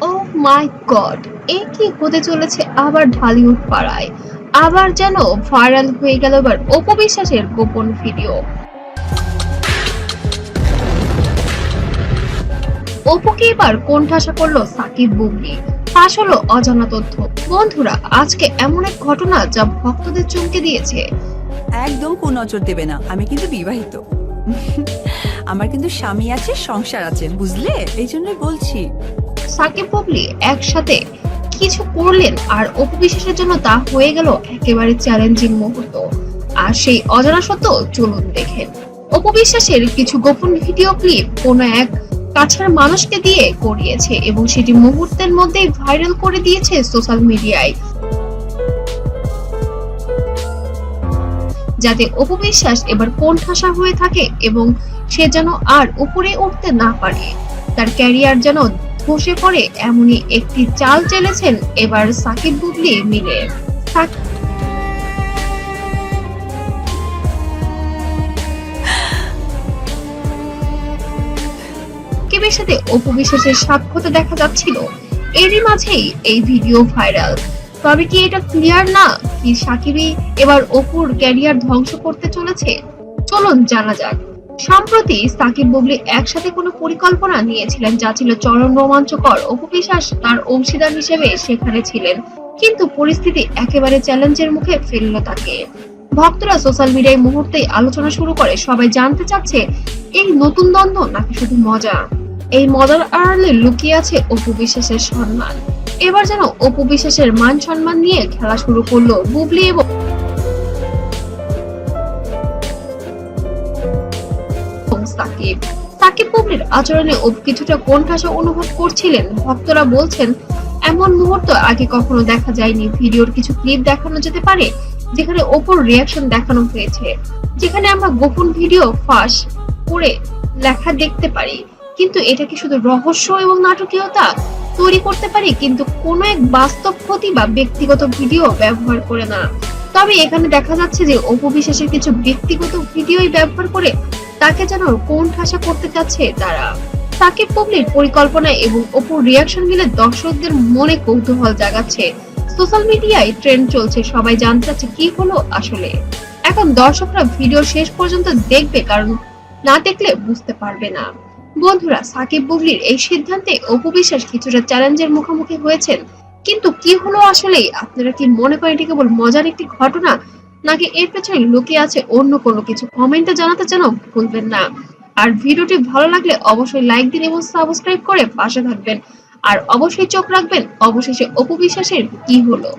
ও মাই god এ কি হতে চলেছে আবার ঢালিউড পাড়ায়? আবার যেন ভাইরাল হয়ে গেল এবার অপবিশ্বাসের গোপন ভিডিও। অপুকে এবার কোণঠাসা করল সাকিব বুবলি। ফাঁস হলো অজানা তথ্য। বন্ধুরা, আজকে এমন এক ঘটনা যা ভক্তদের চমকে দিয়েছে। একদম কু নজর দেবে না, আমি কিন্তু বিবাহিত। আমার কিন্তু স্বামী আছে, সংসার আছে, বুঝলে? এই জন্যই বলছি। সাকিব, বুবলি একসাথে কিছু করলেন আর অপবিশ্বাসের জন্য তা হয়ে গেল একেবারে চ্যালেঞ্জিং মুহূর্ত। আর সেই অজানা সত্য চলুন দেখেন অপবিশ্বাসের কিছু গোপন ভিডিও ক্লিপ কোন এক কাছের মানুষকে দিয়ে করিয়েছে এবং সেটি মুহূর্তের মধ্যেই ভাইরাল করে দিয়েছে সোশ্যাল মিডিয়ায় যাতে অপবিশ্বাস এবার কোণঠাসা হয়ে থাকে এবং সে যেন আর উপরে উঠতে না পারে। তার ক্যারিয়ার যেন ধসে পড়ে এমনই একটি চাল চেলেছেন এবার সাকিব বুবলি মিলে। সাক- সাকিবের সাথে অপু বিশ্বাসের সাক্ষাৎ দেখা যাচ্ছিল, এরই মাঝেই এই ভিডিও ভাইরাল। তবে কি এটা ক্লিয়ার না কি সাকিবই এবার অপুর ক্যারিয়ার ধ্বংস করতে চলেছে? চলুন জানা যাক। সম্প্রতি সাকিব বুবলি একসাথে কোনো পরিকল্পনা নিয়েছিলেন যা ছিল চরম রোমাঞ্চকর। অপু বিশ্বাস তার অংশীদার হিসেবে সেখানে ছিলেন। কিন্তু পরিস্থিতি একেবারে চ্যালেঞ্জের মুখে ফেলল তাকে। ভক্তরা সোশ্যাল মিডিয়ায় মুহূর্তেই আলোচনা শুরু করে, সবাই জানতে চাচ্ছে, এই নতুন দ্বন্দ্ব নাকি শুধু মজা? এই মজার আড়ালে লুকিয়ে আছে অপু বিশ্বাসের সম্মান। এবার যেন অপু বিশ্বাসের মান সম্মান নিয়ে খেলা শুরু করল বুবলি এবং সাকিব সাকিব বুবলির আচরণে কিছুটা কোণঠাসা অনুভব করছিলেন। ভক্তরা বলছেন, এমন মুহূর্ত আগে কখনো দেখা যায়নি। ভিডিওর কিছু ক্লিপ দেখানো যেতে পারে, যেখানে অপুর রিয়াকশন দেখানো হয়েছে। যেখানে আমরা গোপন ভিডিও ফাঁস করে লেখা দেখতে পারি। কিন্তু এটা কি শুধু রহস্য এবং নাটকীয়তা তৈরি করতে পারি? কিন্তু কোনো এক বাস্তব ক্ষতি বা ব্যক্তিগত ভিডিও ব্যবহার করে না। তবে এখানে দেখা যাচ্ছে যে অপু বিশ্বাসের কিছু ব্যক্তিগত ভিডিওই ব্যবহার করে তাকে যেন কোন ঠাসা করতে চাচ্ছে তারা? সাকিব বুবলির পরিকল্পনা এবং অপুর রিয়াকশন মিলে দর্শকদের মনে কৌতূহল জাগাচ্ছে। সোশ্যাল মিডিয়ায় ট্রেন্ড চলছে, সবাই জানতে চাচ্ছে কি হলো আসলে। এখন দর্শকরা ভিডিও শেষ পর্যন্ত দেখবে, কারণ না দেখলে বুঝতে পারবে না। বন্ধুরা, সাকিব বুবলির এই সিদ্ধান্তে অপু বিশ্বাস কিছুটা চ্যালেঞ্জের মুখোমুখি হয়েছেন। কিন্তু কি হলো আসলেই? আপনারা কি মনে করেন এটি কেবল মজার একটি ঘটনা নাকি এর পেছনে লুকিয়ে আছে অন্য কোনো কিছু? কমেন্টে জানাতে যেন ভুলবেন না। আর ভিডিওটি ভালো লাগলে অবশ্যই লাইক দিন এবং সাবস্ক্রাইব করে পাশে থাকবেন। আর অবশ্যই চোখ রাখবেন। অবশেষে অপবিশ্বাসের কি হলো?